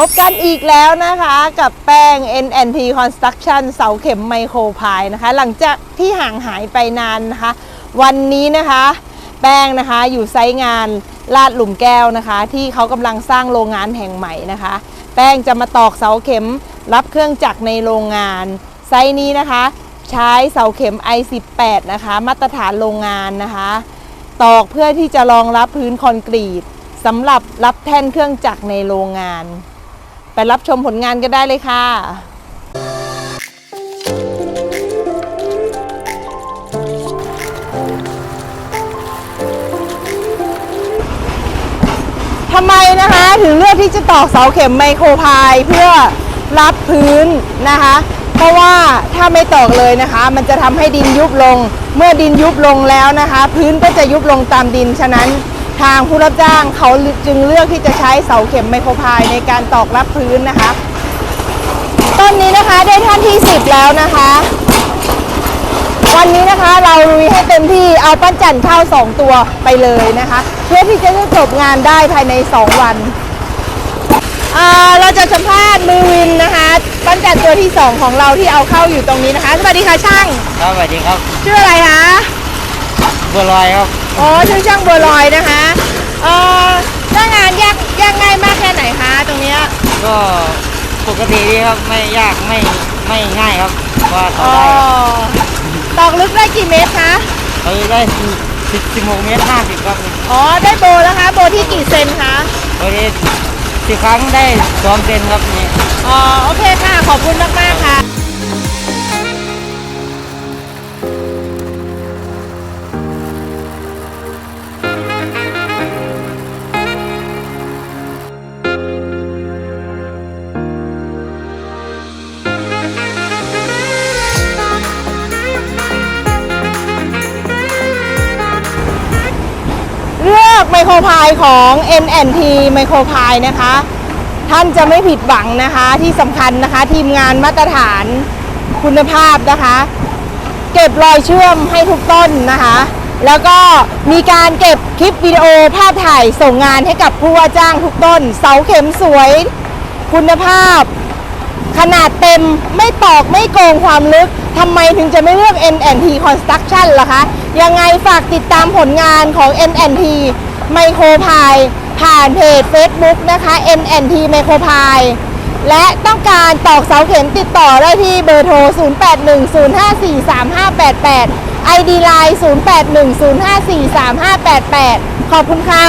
พบกันอีกแล้วนะคะกับแป้ง NNT Construction เสาเข็มไมโครพายนะคะ หลังจากที่ห่างหายไปนานนะคะ วันนี้นะคะ แป้งนะคะอยู่ไซต์งานลาดหลุมแก้วนะคะ ที่เขากำลังสร้างโรงงานแห่งใหม่นะคะ แป้งจะมาตอกเสาเข็มรับเครื่องจักรในโรงงาน ไซต์นี้นะคะ ใช้เสาเข็ม i18 นะคะ มาตรฐานโรงงานนะคะ ตอกเพื่อที่จะรองรับพื้นคอนกรีตสำหรับรับแท่นเครื่องจักรในโรงงาน ไปรับชมผลงานกันได้เลยค่ะทำไมนะคะถึงเลือกที่จะตอกเสาเข็มไมโครพายเพื่อรับพื้นนะคะ เพราะว่าถ้าไม่ตอกเลยนะคะ มันจะทำให้ดินยุบลง เมื่อดินยุบลงแล้วนะคะ พื้นก็จะยุบลงตามดินฉะนั้น ทางผู้รับจ้างเขาจึงเลือกที่จะใช้เสาเข็มไมโครพายในการตอกรับพื้นนะคะ ต้นนี้นะคะได้ท่านที่ 10 แล้วนะคะ วันนี้นะคะเราลุยให้เต็มที่เอาปั้นจันเข้า 2 ตัวไปเลยนะคะ เพื่อที่จะได้จบงานได้ภายใน 2 วันอ่าเราจะสัมภาษณ์มือวินนะคะปั้นจันตัวที่ 2 ของเราที่เอาเข้าอยู่ตรงนี้นะคะ สวัสดีค่ะช่าง ครับสวัสดีครับ ชื่ออะไรคะบัวลอยครับ อ๋อชื่อช่างบัวลอยนะคะเอ่อหน้างานยากยากง่ายมากแค่ไหนคะตรงเนี้ยก็ปกติดีครับไม่ยากไม่ไม่ง่ายครับว่าอ๋เขาอได้ตอกลึกได้กี่เมตรคะเขาได้สิบสิบหกเมตรห้าสิบครับอ๋อได้โบแล้วคะ โบที่กี่เซนคะวันนี้สิบครั้งได้สองเซนครับนี่ อ๋อโอเคค่ะขอบคุณมากมากๆค่ะ ไมโครพายของ NNT ไมโครพายนะคะ ท่านจะไม่ผิดหวังนะคะที่สำคัญนะคะทีมงานมาตรฐานคุณภาพนะคะ เก็บรอยเชื่อมให้ทุกต้นนะคะ แล้วก็มีการเก็บคลิปวิดีโอภาพถ่ายส่งงานให้กับผู้ว่าจ้างทุกต้น เสาเข็มสวย คุณภาพ ขนาดเต็มไม่ตอกไม่โกงความลึกทำไมถึงจะไม่เลือก NNT Construction ล่ะคะ ยังไงฝากติดตามผลงานของ NNT ไมโครพายผ่านเพจ Facebook นะคะ MNT ไมโครพายและต้องการตอกเสาเข็มติดต่อได้ที่เบอร์โทร 0810543588 ID Line 0810543588 ขอบคุณค่ะ